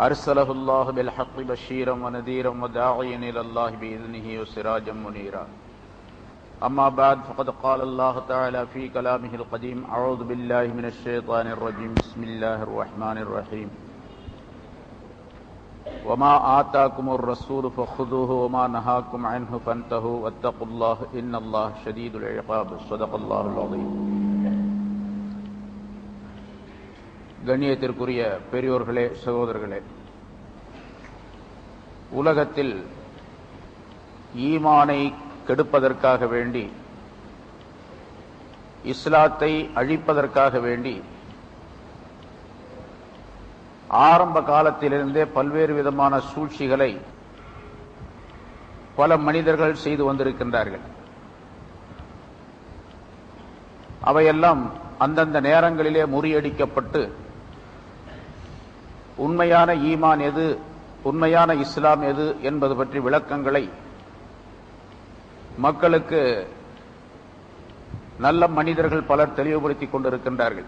أرسله الله بالحق بشيرا ونذيرا وداعيا إلى الله بإذنه وسراجا منيرا. أما بعد، فقد قال الله تعالى في كلامه القديم أعوذ بالله من الشيطان الرجيم. بسم الله الرحمن الرحيم. وما آتاكم الرسول فخذوه وما نهاكم عنه فانتهوا واتقوا الله إن الله شديد العقاب. صدق الله العظيم. கண்ணியத்திற்குரிய பெரியோர்களே சகோதரர்களே உலகத்தில் ஈமானை கெடுப்பதற்காக வேண்டி இஸ்லாத்தை அழிப்பதற்காக வேண்டி ஆரம்ப காலத்திலிருந்தே பல்வேறு விதமான சூழ்ச்சிகளை பல மனிதர்கள் செய்து வந்திருக்கின்றார்கள். அவையெல்லாம் அந்தந்த நேரங்களிலே முறியடிக்கப்பட்டு உண்மையான ஈமான் எது? உண்மையான இஸ்லாம் எது? என்பது பற்றி விளக்கங்களை மக்களுக்கு நல்ல மனிதர்கள் பலர் தெளிவுபடுத்திக் கொண்டிருக்கின்றார்கள்.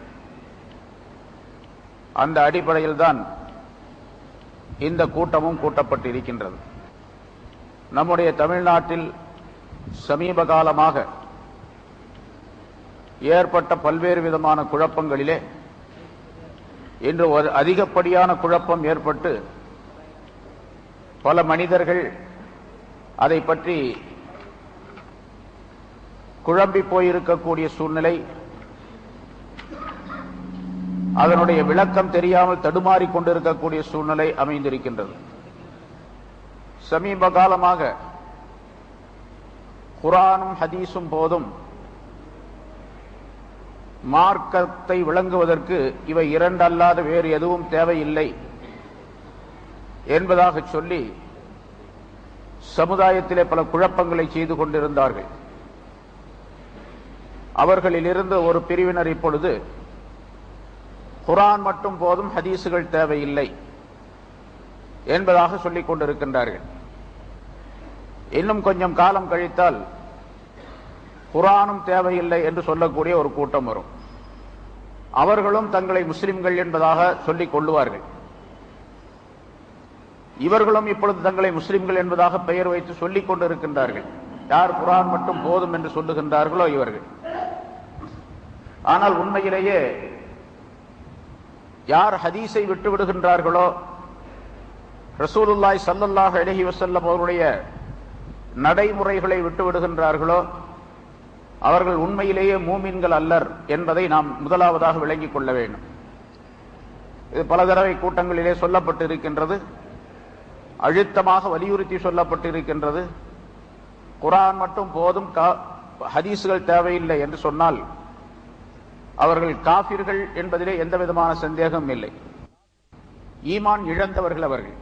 அந்த அடிப்படையில் தான் இந்த கூட்டமும் கூட்டப்பட்டிருக்கின்றது. நம்முடைய தமிழ்நாட்டில் சமீப காலமாக ஏற்பட்ட பல்வேறு விதமான குழப்பங்களிலே இன்று ஒரு அதிகப்படியான குழப்பம் ஏற்பட்டு பல மனிதர்கள் அதை பற்றி குழம்பி போயிருக்கக்கூடிய சூழ்நிலை அதனுடைய விளக்கம் தெரியாமல் தடுமாறிக் கொண்டிருக்கக்கூடிய சூழ்நிலை அமைந்திருக்கின்றது. சமீப காலமாக குரானும் ஹதீஸும் போதும் மார்க்கத்தை விளங்குவதற்கு இவை இரண்டல்லாத வேறு எதுவும் தேவையில்லை என்பதாக சொல்லி சமுதாயத்திலே பல குழப்பங்களை செய்து கொண்டிருந்தார்கள். அவர்களிலிருந்து ஒரு பிரிவினர் இப்பொழுது குரான் மட்டும் போதும் ஹதீசுகள் தேவையில்லை என்பதாக சொல்லிக் கொண்டிருக்கின்றார்கள். இன்னும் கொஞ்சம் காலம் கழித்தால் குரானும் தேவையில்லை என்று சொல்லக்கூடிய ஒரு கூட்டம் வரும். அவர்களும் தங்களை முஸ்லிம்கள் என்பதாக சொல்லிக் கொள்ளுவார்கள். இவர்களும் இப்பொழுது தங்களை முஸ்லிம்கள் என்பதாக பெயர் வைத்து சொல்லிக் கொண்டிருக்கின்றார்கள். யார் குரான் மட்டும் போதும் என்று சொல்லுகின்றார்களோ இவர்கள். ஆனால் உண்மையிலேயே யார் ஹதீஸை விட்டு விடுகின்றார்களோ ரசூலுல்லாய் சல்லல்லாஹ் அலஹி வசல்லம் அவருடைய நடைமுறைகளை விட்டு விடுகின்றார்களோ அவர்கள் உண்மையிலேயே மூமின்கள் அல்லர் என்பதை நாம் முதலாவதாக விளங்கிக் கொள்ள வேண்டும். இது பல தடவை கூட்டங்களிலே சொல்லப்பட்டு இருக்கின்றது அழுத்தமாக வலியுறுத்தி சொல்லப்பட்டு இருக்கின்றது குரான் மட்டும் போதும் ஹதீஸுகள் தேவையில்லை என்று சொன்னால் அவர்கள் காபிர்கள் என்பதிலே எந்த விதமான சந்தேகம் இல்லை. ஈமான் இழந்தவர்கள் அவர்கள்.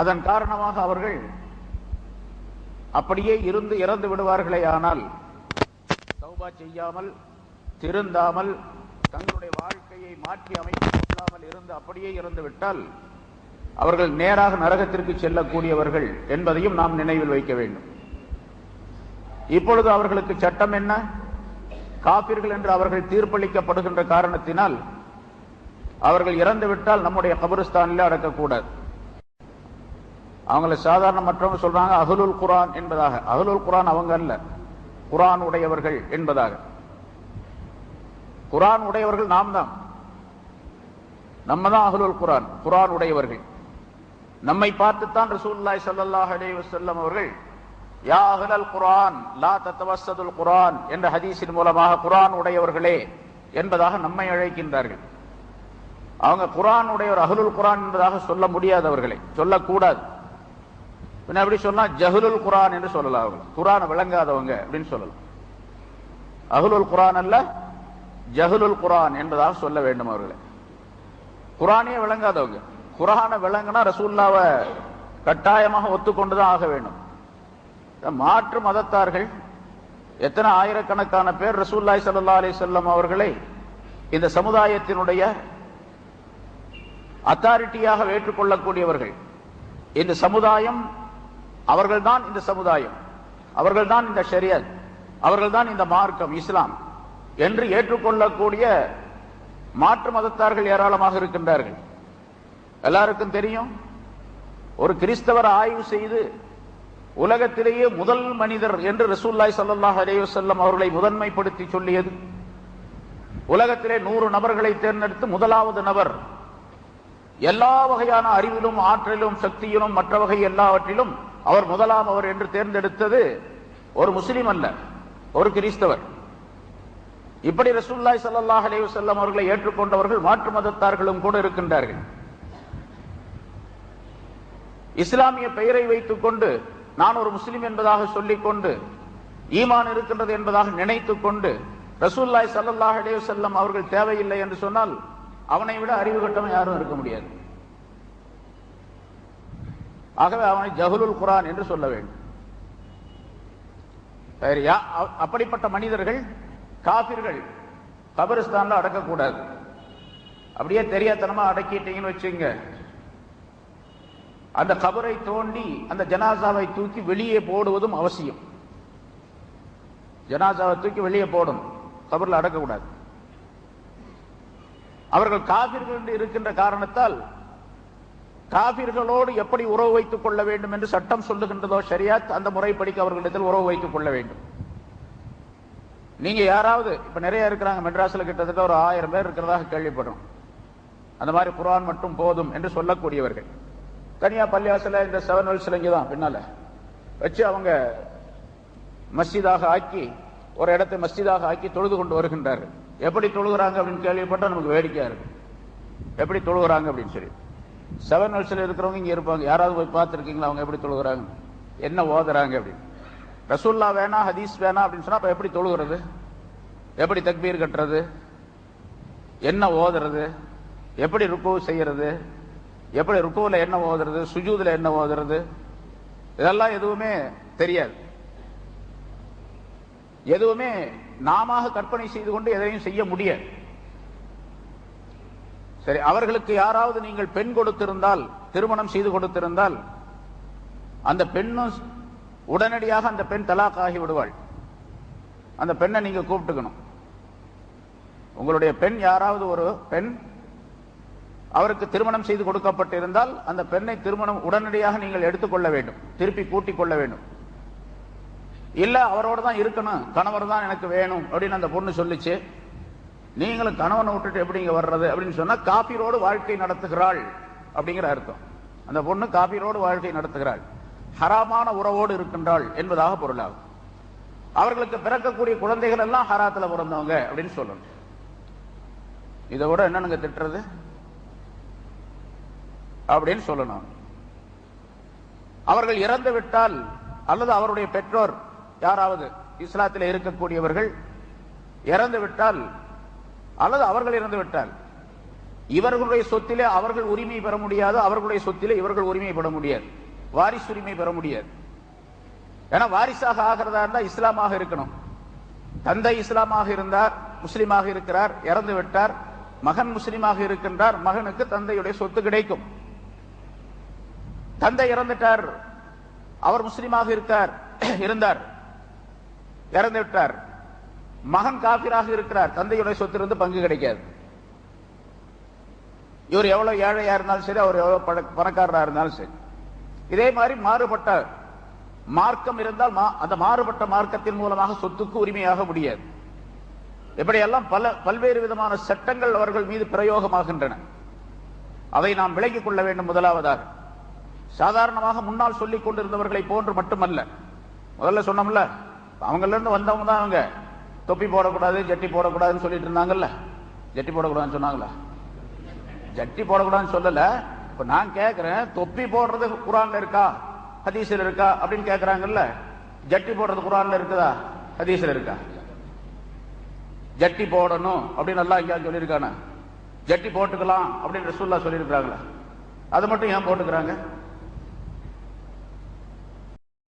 அதன் காரணமாக அவர்கள் அப்படியே இருந்து இறந்து விடுவார்களே ஆனால் தௌபா செய்யாமல் திருந்தாமல் தங்களுடைய வாழ்க்கையை மாற்றி அமைத்துக் கொள்ளாமல் இருந்து அப்படியே இறந்துவிட்டால் அவர்கள் நேராக நரகத்திற்கு செல்லக்கூடியவர்கள் என்பதையும் நாம் நினைவில் வைக்க வேண்டும். இப்பொழுது அவர்களுக்கு சட்டம் என்ன? காப்பீர்கள் என்று அவர்கள் தீர்ப்பளிக்கப்படுகின்ற காரணத்தினால் அவர்கள் இறந்து விட்டால் நம்முடைய கபருஸ்தானில் அடக்கக்கூடாது. அவங்கள சாதாரண மற்றவங்க சொல்றாங்க அகலுல் குரான் என்பதாக. அகலுல் குரான் அவங்க அல்ல. குரான் உடையவர்கள் என்பதாக. குரான் உடையவர்கள் நாம் தான். நம்ம தான் அகலுல் குரான் குரான் உடையவர்கள். நம்மை பார்த்துத்தான் ரசூல்லாய் சல்லாஹ் அலே வசல்லம் அவர்கள் யா அகலல் குரான் லா தத்தவசதுல் குரான் என்ற ஹதீஸின் மூலமாக குரான் உடையவர்களே என்பதாக நம்மை அழைக்கின்றார்கள். அவங்க குரான் உடையவர் அகலுல் குரான் என்பதாக சொல்ல முடியாதவர்களை சொல்லக்கூடாது. பின்ன எப்படி சொன்னா ஜஹுலுல் குரான் என்று சொல்லலாம் அவங்க. குரான் விளங்காதவங்க அப்படின்னு சொல்லலாம். அகுலுல் குரான் அல்ல ஜஹுலுல் குரான் என்பதாக சொல்ல வேண்டும் அவர்களை. குரானே விளங்காதவங்க. குரானை விளங்குனா ரசூல்லாவை கட்டாயமாக ஒத்துக்கொண்டுதான் ஆக வேண்டும். மாற்று மதத்தார்கள் எத்தனை ஆயிரக்கணக்கான பேர் ரசூல்லாய் சல்லா அலி செல்லம் அவர்களை இந்த சமுதாயத்தினுடைய அத்தாரிட்டியாக ஏற்றுக்கொள்ளக்கூடியவர்கள். இந்த சமுதாயம் அவர்கள்தான் இந்த சமுதாயம். அவர்கள்தான் இந்த ஷரியத். அவர்கள்தான் இந்த மார்க்கம் இஸ்லாம். என்று ஏற்றுக்கொள்ளக்கூடிய மாற்று மதத்தார்கள் ஏராளமாக இருக்கின்றார்கள். எல்லாருக்கும் தெரியும் ஒரு கிறிஸ்தவர் ஆய்வு செய்து உலகத்திலேயே முதல் மனிதர் என்று ரசூல்லாய் சல்லாஹ் அலேவசல்லம் அவர்களை முதன்மைப்படுத்தி சொல்லியது. உலகத்திலே நூறு நபர்களை தேர்ந்தெடுத்து முதலாவது நபர். எல்லா வகையான அறிவிலும் ஆற்றலிலும் சக்தியிலும் மற்ற வகை எல்லாவற்றிலும் அவர் முதலாம் அவர் என்று தேர்ந்தெடுத்தது ஒரு முஸ்லிம் அல்ல ஒரு கிறிஸ்தவர். இப்படி ரசூல்லாய் சல்லாஹ் அலேவசல்லம் அவர்களை ஏற்றுக்கொண்டவர்கள் மாற்று மதத்தார்களும் கூட இருக்கின்றார்கள். இஸ்லாமிய பெயரை வைத்துக் கொண்டு நான் ஒரு முஸ்லிம் என்பதாக சொல்லிக்கொண்டு ஈமான் இருக்கின்றது என்பதாக நினைத்துக் கொண்டு ரசூல்லாய் சல்லாஹ் அலேவசல்லம் அவர்கள் தேவையில்லை என்று சொன்னால் அவனை விட அறிவு கட்டம் யாரும் இருக்க முடியாது. ஆகவே அவனை ஜஹுலுல் குரான் என்று சொல்ல வேண்டும். சரியா அப்படிப்பட்ட மனிதர்கள் காபிர்கள் கபரிஸ்தான்ல அடக்கக்கூடாது. அப்படியே தெரியாதனமா அடக்கிட்டீங்கன்னு வச்சுங்க. அந்த கபரை தோண்டி அந்த ஜனாசாவை தூக்கி வெளியே போடுவதும் அவசியம். ஜனாசாவை தூக்கி வெளியே போடும் கபரில் அடக்கக்கூடாது. அவர்கள் காபிர்கள் என்று இருக்கின்ற காரணத்தால் காபிர்களோடு எப்படி உறவு வைத்துக் கொள்ள வேண்டும் என்று சட்டம் சொல்லுகின்றதோ சரியா அந்த முறைப்படிக்கு அவர்களிடத்தில் உறவு வைத்துக் கொள்ள வேண்டும். நீங்க யாராவது இப்ப நிறைய இருக்கிறாங்க மெட்ராஸ்ல கிட்டத்தட்ட ஒரு ஆயிரம் பேர் இருக்கிறதாக கேள்விப்படுறோம். அந்த மாதிரி குரான் மட்டும் போதும் என்று சொல்லக்கூடியவர்கள். தனியா பள்ளியாசல இந்த செவன் வெல்ஸ்ல இங்கதான் பின்னால. வச்சு அவங்க மஸ்ஜிதாக ஆக்கி ஒரு இடத்தை மஸ்ஜிதாக ஆக்கி தொழுது கொண்டு வருகின்றார்கள். எப்படி தொழுகிறாங்க அப்படின்னு கேள்விப்பட்டால் நமக்கு வேடிக்கையா இருக்கு எப்படி தொழுகிறாங்க அப்படின்னு சொல்லி. செவன் வெல்ஸ்ல இருக்கிறவங்க இங்கே இருப்பாங்க. யாராவது போய் பார்த்துருக்கீங்களா? அவங்க எப்படி தொழுகிறாங்க? என்ன ஓதுறாங்க அப்படின்னு ரசூல்லா வேணா ஹதீஸ் வேணா அப்படின்னு சொன்னா அப்போ எப்படி தொழுகிறது? எப்படி தக்பீர் கட்டுறது? என்ன ஓதுறது? எப்படி ருக்கு செய்யறது? எப்படி ருக்குவில் என்ன ஓதுறது? சுஜூதில் என்ன ஓதுறது? இதெல்லாம் எதுவுமே தெரியாது. எதுவுமே நாம கற்பனை செய்து கொண்டு எதையும் செய்ய முடியாது. சரி அவர்களுக்கு யாராவது நீங்கள் பெண் கொடுத்திருந்தால் திருமணம் செய்து கொடுத்திருந்தால் அந்த பெண்ணும் உடனடியாக அந்த பெண் தலாக் ஆகி விடுவாள். அந்த பெண்ணை நீங்க கூப்பிட்டுக்கணும். உங்களுடைய பெண் யாராவது ஒரு பெண் அவருக்கு திருமணம் செய்து கொடுக்கப்பட்டிருந்தால் அந்த பெண்ணை திருமணம் உடனடியாக நீங்கள் எடுத்துக்கொள்ள வேண்டும். திருப்பி கூட்டிக் கொள்ள வேண்டும். இல்ல அவரோட தான் இருக்கணும். கணவர் தான் எனக்கு வேணும் அப்படின்னு அந்த பொண்ணு சொல்லிச்சு. நீங்களும் கணவனை விட்டுட்டு எப்படிங்க வர்றது? அப்படின்னு சொன்னா காப்பீரோடு வாழ்க்கை நடத்துகிறாள். அப்படிங்கிற அர்த்தம். அந்த பொண்ணு காபீரோடு வாழ்க்கை நடத்துகிறாள். ஹராமான உறவோடு இருக்கின்றாள் என்பதாக பொருளாகும். அவர்களுக்கு பிறக்கக்கூடிய குழந்தைகள் எல்லாம் ஹராத்துல பிறந்தவங்க அப்படின்னு சொல்லணும். இதை விட என்னனுங்க திட்டுறது? அப்படின்னு சொல்லணும். அவர்கள் இறந்து விட்டால் அல்லது அவருடைய பெற்றோர் யாராவது இஸ்லாத்தில் இருக்கக்கூடியவர்கள் இறந்து விட்டால் அல்லது அவர்கள் இறந்து விட்டால். இவர்களுடைய சொத்திலே அவர்கள் உரிமை பெற முடியாது அவர்களுடைய சொத்திலே இவர்கள் உரிமை பெற முடியாது. வாரிசு உரிமை பெற முடியாது. ஏன்னா வாரிசாக ஆகிறதா இருந்தா இஸ்லாமாக இருக்கணும். தந்தை இஸ்லாமாக இருந்தார் முஸ்லீமாக இருக்கிறார் இறந்து விட்டார் மகன் முஸ்லீமாக இருக்கின்றார் மகனுக்கு தந்தையுடைய சொத்து கிடைக்கும். தந்தை இறந்துட்டார் அவர் முஸ்லீமாக இருக்கார் இருந்தார் இறந்து விட்டார். மகன் காபிராக இருக்கிறார். தந்தையுடைய சொத்திலிருந்து பங்கு கிடைக்காது. இவர் எவ்வளவு ஏழையா இருந்தாலும் சரி அவர் எவ்வளவு பணக்காரராக பணக்காரரா இருந்தாலும் சரி. இதே மாதிரி மாறுபட்ட மார்க்கம் இருந்தால் மா- அந்த மாறுபட்ட மார்க்கத்தின் மூலமாக சொத்துக்கு உரிமையாக முடியாது. இப்படியெல்லாம் பல பல்வேறு விதமான சட்டங்கள் அவர்கள் மீது பிரயோகமாகின்றன. அதை நாம் விளங்கிக் கொள்ள வேண்டும் முதலாவதாக. சாதாரணமாக முன்னால் சொல்லிக் கொண்டிருந்தவர்களை போன்று மட்டுமல்ல. முதல்ல சொன்னோம்ல அவங்கள இருந்து வந்தவங்க தான் அவங்க. தொப்பி போடக்கூடாது ஜட்டி போடக்கூடாதுன்னு சொல்லிட்டு இருந்தாங்கல்ல? ஜட்டி போடக்கூடாதுன்னு சொன்னாங்களா? ஜட்டி போடக்கூடாதுன்னு சொல்லல. இப்ப நான் கேட்குறேன் தொப்பி போடுறது குரான்ல இருக்கா? ஹதீஸ்ல இருக்கா? அப்படின்னு கேக்குறாங்கல்ல. ஜட்டி போடுறது குரான்ல இருக்குதா? ஹதீஸ்ல இருக்கா? ஜட்டி போடணும் அப்படின்னு எல்லாம் எங்கேயாவது சொல்லியிருக்கானே? ஜட்டி போட்டுக்கலாம் அப்படின்னு ரசூல்லா சொல்லியிருக்காங்களா அது மட்டும் ஏன் போட்டுக்கிறாங்க?